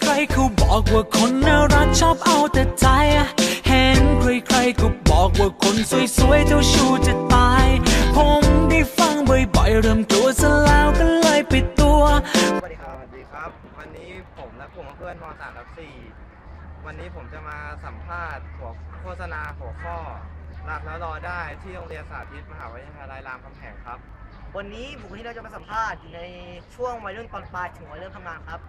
ใครๆเขาบอกว่าคนน่ารักชอบเอาแต่ใจ เห็นใครๆก็บอกว่าคนสวยๆเจ้าชู้จะตาย ผมได้ฟังบ่อยๆเริ่มกลัวซะแล้วก็เลยปิดตัว สวัสดีครับ สวัสดีครับ วันนี้ผมและกลุ่มเพื่อนม .3 ทับ4วันนี้ผมจะมาสัมภาษณ์หัวโฆษณาหัวข้อรักแล้วรอได้ที่โรงเรียนสาธิตมหาวิทยาลัยรามคำแหงครับ วันนี้บุคคลที่เราจะมาสัมภาษณ์อยู่ในช่วงวัยรุ่นตอนปลายถึงวัยเริ่มทำงานครับ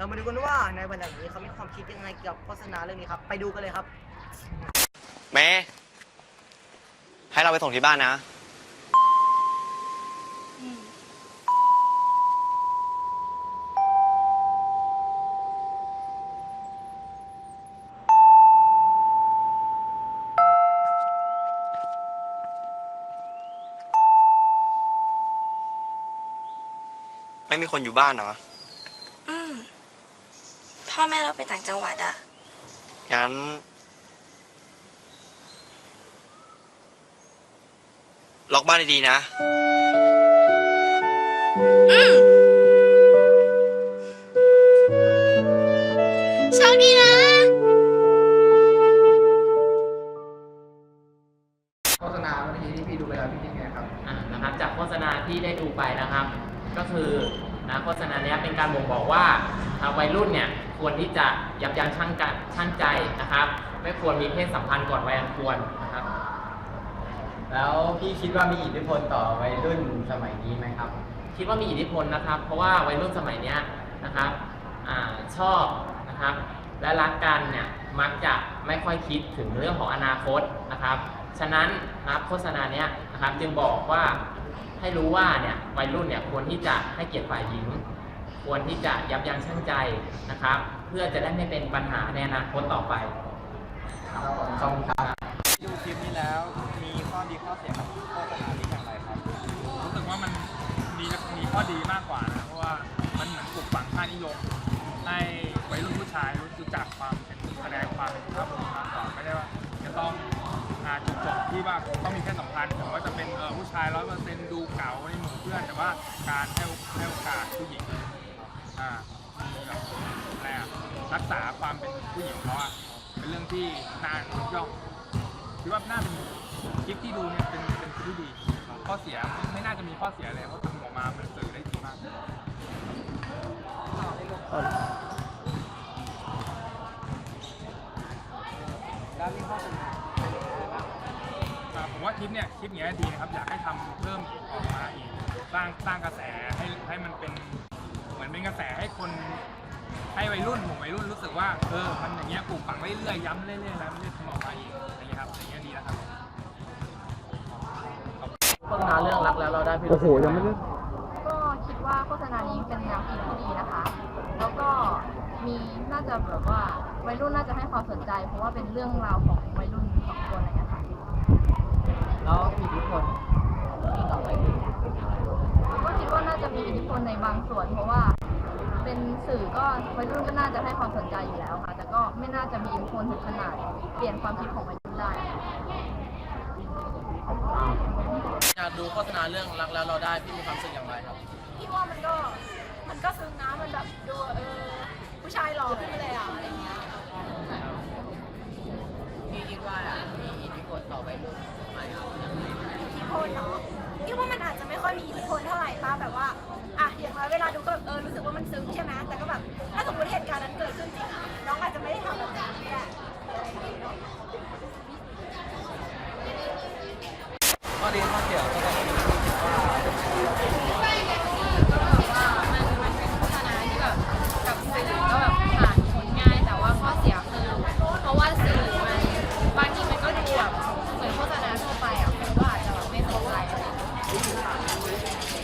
เรามาดูกันว่าในวันนี้เขามีความคิดยังไงเกี่ยวกับโฆษณาเรื่องนี้ครับ ไปดูกันเลยครับเมย์ให้เราไปส่งที่บ้านนะ ไม่มีคนอยู่บ้านเหรอ พ่อแม่เราไปต่างจังหวัดอะงั้น ล็อกบ้านดีๆนะ โชคดีนะ โฆษณาเมื่อกี้ที่พี่ดูไปแล้วพี่คิดไงครับ อ่านะครับจากโฆษณาที่ได้ดูไปนะครับ ก็คือนะโฆษณาเนี้ยเป็นการบ่งบอกว่าอ่าวัยรุ่นเนี่ย ควรที่จะยับยั้งชั่งกันชั่งใจนะครับ ไม่ควรมีเพศสัมพันธ์ก่อนวัยอันควรนะครับ แล้วพี่คิดว่ามีอิทธิพลต่อวัยรุ่นสมัยนี้ไหมครับ คิดว่ามีอิทธิพลนะครับ เพราะว่าวัยรุ่นสมัยเนี้ยนะครับอาชอบนะครับ และรักกันเนี่ยมักจะไม่ค่อยคิดถึงเรื่องของอนาคตนะครับ ฉะนั้นนะครับโฆษณาเนี้ยนะครับจึงบอกว่าให้รู้ว่าเนี่ยวัยรุ่นเนี่ยควรที่จะให้เกียรติฝ่ายหญิง ควรที่จะยับยั้งชั่งใจนะครับ เพื่อจะได้ไม่เป็นปัญหาในอนาคตต่อไปครับผมขอบคุณครับดูคลิปนี้แล้วมีข้อดีข้อเสียของโฆษณานี้อย่างไรครับรู้สึกว่ามันมีมีข้อดีมากกว่านะเพราะว่ามันเหมือนปลูกฝังค่านิยมให้วัยรุ่นผู้ชายรู้จักความเป็นแสดงความเป็นครับผมมากกว่าไม่ได้ว่าจะต้องอ่าจุดจบที่ว่าต้องมีเพศสัมพันธ์หรือว่าจะเป็นผู้ชายร้อยเปอร์เซ็นต์ดูเก๋าในหมู่เพื่อนแต่ว่าการให้ให้โอกาสผู้หญิง อ่าแบบอะไรอะรักษาความเป็นผู้หญิงเขาอะเป็นเรื่องที่น่ายกย่องคิดว่าน่าเป็นคลิปที่ดูเนี่ยเป็นเป็นคลิปที่ดีข้อเสียไม่น่าจะมีข้อเสียเลยเพราะทำออกมามันสื่อได้ดีมากแล้วมีข้อเสนออ่าผมว่าคลิปเนี่ยคลิปเนี้ยดีนะครับอยากให้ทำเพิ่มออกมาอีกสร้างสร้างกระแสให้ให้มันเป็น อนเป็นกระแสให้คนให้วัยรุ่นผมวัยรุ่นรู้สึกว่าเออมันอย่างเงี้ยปลูกฝังไว้เรื่อยย้ำเรื่อยๆแล้วไม่ได้ทำออกมาอีกอะไรอย่างเงี้ยครับอย่างเงี้ยดีนะครับโฆษณาเรื่องรักแล้วเราได้พี่โอ้โหยังไม่ได้ก็คิดว่าโฆษณานี้เป็นแนวคิดที่ดีนะคะ แล้วก็มีน่าจะแบบว่าวัยรุ่นน่าจะให้ความสนใจ เพราะว่าเป็นเรื่องราวของวัยรุ่นสองคนอะไรอย่างเงี้ยค่ะแล้วมีอิทธิพลที่ต่อไปรุ่นก็คิดว่าน่าจะมีอิทธิพลในบางส่วนเพราะว่า เป็นสื่อก็วัยรุ่นก็น่าจะให้ความสนใจอยู่แล้วค่ะ แต่ก็ไม่น่าจะมีอิทธิพลถึงขนาดเปลี่ยนความคิดของวัยรุ่นได้ อยากดูโฆษณาเรื่องรักแล้วเราได้พี่มีความรู้สึกอย่างไรครับ พี่ว่ามันก็มันก็ซึ้งนะมันแบบดูเออผู้ชายหล่อขึ้นเลยอะอะไรเงี้ยพี่คิดว่ามีอิทธิพลต่อวัยรุ่นไหมครับอิทธิพลเนาะพี่ว่ามันอาจจะไม่ค่อยมีอิทธิพลเท่าไหร่ป้าแบบว่า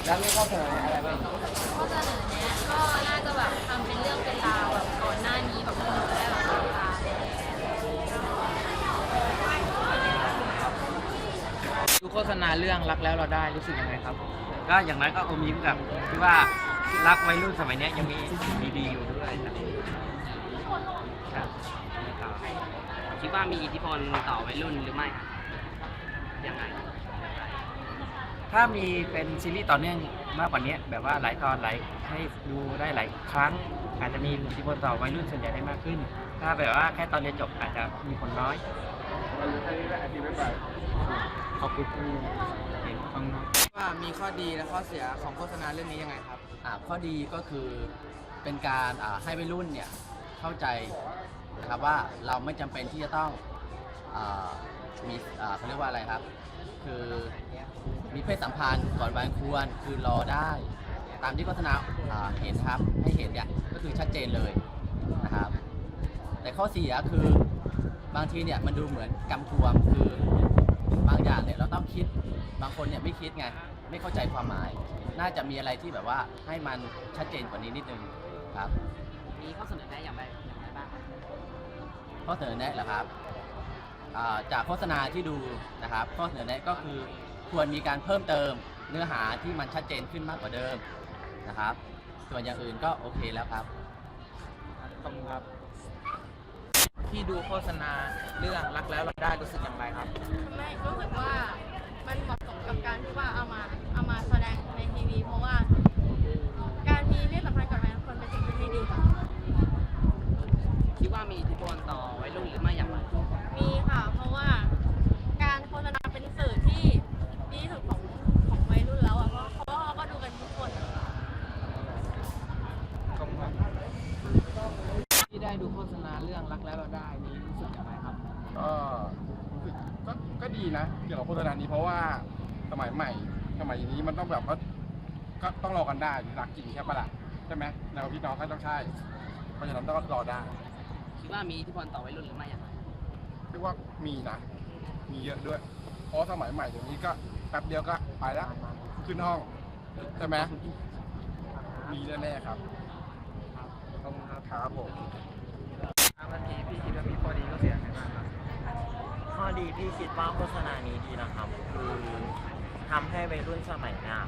แล้วมีข้อเสนออะไรบ้างข้อเสนอเนี้ยก็น่าจะแบบทำเป็นเรื่องเป็นราวแบบก่อนหน้านี้แบบคนจะได้แบบติดตามดูโฆษณาเรื่องรักแล้วเราได้รู้สึกยังไงครับ ก็อย่างนั้นก็อมยิ้มกับที่ว่ารักวัยรุ่นสมัยเนี้ยยังมีดีๆอยู่ด้วยครับครับคิดว่ามีอิทธิพลต่อวัยรุ่นหรือไม่ครับยังไง ถ้าถ้ามีเป็นซีรีส์ต่อเนื่องมากกว่านี้แบบว่าหลายตอนหลายให้ดูได้หลายครั้ง อาจจะมีอิทธิพลต่อวัยรุ่นส่วนใหญ่ได้มากขึ้น ถ้าแบบว่าแค่ตอนเรียนจบอาจจะมีผลน้อยขอบคุณที่เห็นฟังนะว่ามีข้อดีและข้อเสียของโฆษณาเรื่องนี้ยังไงครับอ่าข้อดีก็คือเป็นการอ่าให้วัยรุ่นเนี่ยเข้าใจนะครับว่าเราไม่จำเป็นที่จะต้องอามีอ่าเขาเรียกว่าอะไรครับ คือ มีเพศสัมพันธ์ก่อนวัยควรคือรอได้ ตามที่โฆษณาอ่าเห็นครับ ให้เห็นเนี่ยก็คือชัดเจนเลยนะครับ แต่ข้อเสียคือบางทีเนี่ยมันดูเหมือนกำกวมคือบางอย่างเนี่ยเราต้องคิดบางคนเนี่ยไม่คิดไงไม่เข้าใจความหมาย น่าจะมีอะไรที่แบบว่าให้มันชัดเจนกว่านี้นิดนึงครับ มีข้อเสนอแนะอย่างไรอย่างไรบ้างครับข้อเสนอแนะเหรอครับอ่าจากโฆษณาที่ดูนะครับ ข้อเสนอแนะก็คือ ควรมีการเพิ่มเติมเนื้อหาที่มันชัดเจนขึ้นมากกว่าเดิมนะครับ ส่วนอย่างอื่นก็โอเคแล้วครับ ขอบคุณครับ ที่ดูโฆษณาเรื่องรักแล้วเราได้รู้สึกอย่างไรครับ ไม่รู้สึกว่ามันเหมาะสมกับการที่ว่าเอามาเอามาแสดงในทีวีเพราะว่า การมีเพศสัมพันธ์กับแฟนคนเป็นสิ่งที่ไม่ดีค่ะ คิดว่ามีอิทธิพลต่อวัยรุ่นหรือไม่อย่างไร มีค่ะ เพราะว่าการโฆษณาเป็นสื่อที่ดีที่สุดของของวัยรุ่นแล้วอะ เพราะเพราะว่าเขาก็ดูกันทุกคนอะ ขอบคุณครับที่ได้ดูโฆษณาเรื่องรักแล้วเราได้นี้รู้สึกอย่างไรครับ ก็รู้สึกก็ก็ดีนะเกี่ยวกับโฆษณานี้เพราะว่าสมัยใหม่ สมัยนี้มันต้องแบบว่าก็ต้องรอกันได้รักจริงใช่ปะล่ะใช่ไหมแนวพี่น้องก็ต้องใช่เพราะฉะนั้นต้องรอได้คิดว่ามีอิทธิพลต่อวัยรุ่นหรือไม่อย่างไรเรียกว่ามีนะมีเยอะด้วย เพราะสมัยใหม่เดี๋ยวนี้ก็แป๊บเดียวก็ไปแล้วขึ้นห้องใช่ไหมมีแน่ๆครับขอบคุณครับครับผมวันนี้ พี่คิดว่ามีข้อดีข้อเสียยังไงบ้างครับข้อดีที่คิดว่าโฆษณานี้ดีนะครับ คือทำให้วัยรุ่นสมัยเนี้ย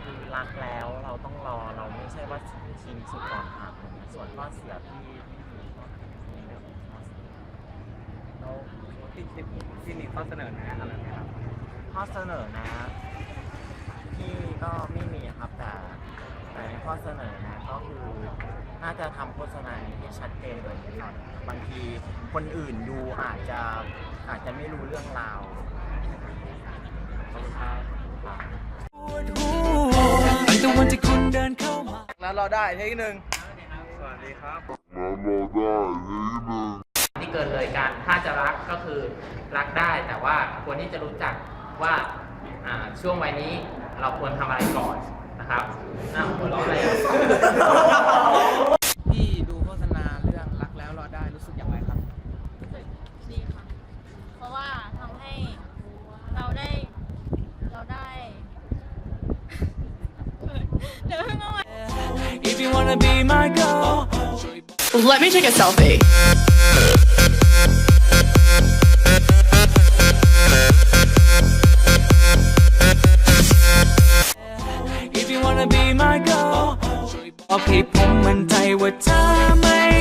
คือรักแล้วเราต้องรอเราไม่ใช่ว่าชิงสุดก่อนครับส่วนข้อเสียที่ที่มีก็มีเรื่องของข้อเสียแล้วพี่คิดที่มีข้อเสนอแนะอะไรไหมครับข้อเสนอนะที่ก็ไม่มีครับแต่แต่ในข้อเสนอนะก็คือ น่าจะทำโฆษณานี้ให้ชัดเจนเลยหน่อยบางทีคนอื่นดูอาจจะอาจจะไม่รู้เรื่องราวขอบคุณครับปวดหัวตั้งแต่วันที่คุณเดินเข้ามาแล้วเราได้เทคหนึ่งสวัสดีครับ ที่เกินเลยการถ้าจะรักก็คือรักได้แต่ว่าควรที่จะรู้จักว่าอ่าช่วงวัยนี้เราควรทำอะไรก่อน นะครับน่าหัวเราะอะไรอะที่ดูโฆษณาเรื่องรักแล้วเราได้รู้สึกอย่างไรครับ รู้สึกดีค่ะ เพราะว่าทำให้เราได้ เราได้ เดี๋ยวเพิ่งเอาใหม่ If you wanna be my girl Let me take a selfie. อกให้ผมมั่นใจว่าเธอไม่